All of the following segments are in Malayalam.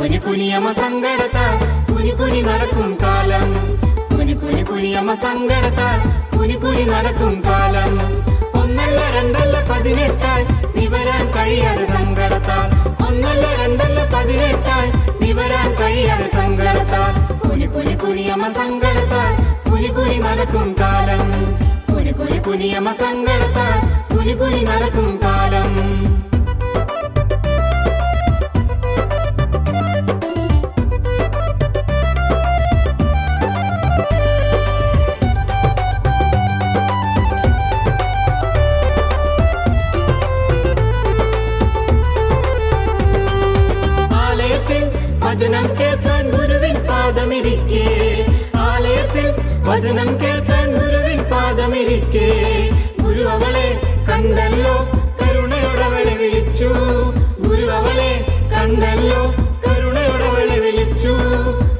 കുനി കുനിയമ സങ്കടത്താൽ കുനി കുനി നടക്കും കാലം. കുനി കുനി കുനിയമ സങ്കടത്താൽ കുനി കുനി നടക്കും കാലം. ഒന്നല്ല രണ്ടല്ല പതിനെട്ടായി നിവരാൻ കഴിയാതെ സങ്കടത്താൽ ഒന്നല്ല രണ്ടല്ല പതിനെട്ടായി നിവരാൻ കഴിയാതെ സങ്കടത്താൽ കുനി കുനി കുനിയമ സങ്കടത്താൽ കുനി കുനി നടക്കും കാലം. കുനി കുനി കുനിയമ സങ്കടത്താൽ കുനി കുനി നടക്കും കാലം. വചനം കേൾക്കാൻ ഗുരുവിൻ പാദമിരിക്കേ. ആലയത്തിൽ വചനം കേൾക്കാൻ ഗുരുവിൻ പാദമിരിക്കേ. ഗുരു അവളെ കണ്ടല്ലോ കരുണയോടവളെ വിളിച്ചു. ഗുരു അവളെ കണ്ടല്ലോ കരുണയോടവളെ വിളിച്ചു.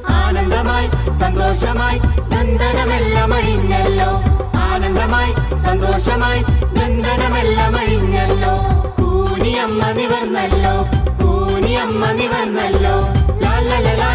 ആനന്ദമായി സന്തോഷമായി ബന്ധനമെല്ലാം അഴിഞ്ഞല്ലോ. ആനന്ദമായി സന്തോഷമായി ബന്ധനമെല്ലാം അഴിഞ്ഞല്ലോ. കൂനിയമ്മ നിവർന്നല്ലോ കൂനിയമ്മ നിവർന്നല്ലോ. la la la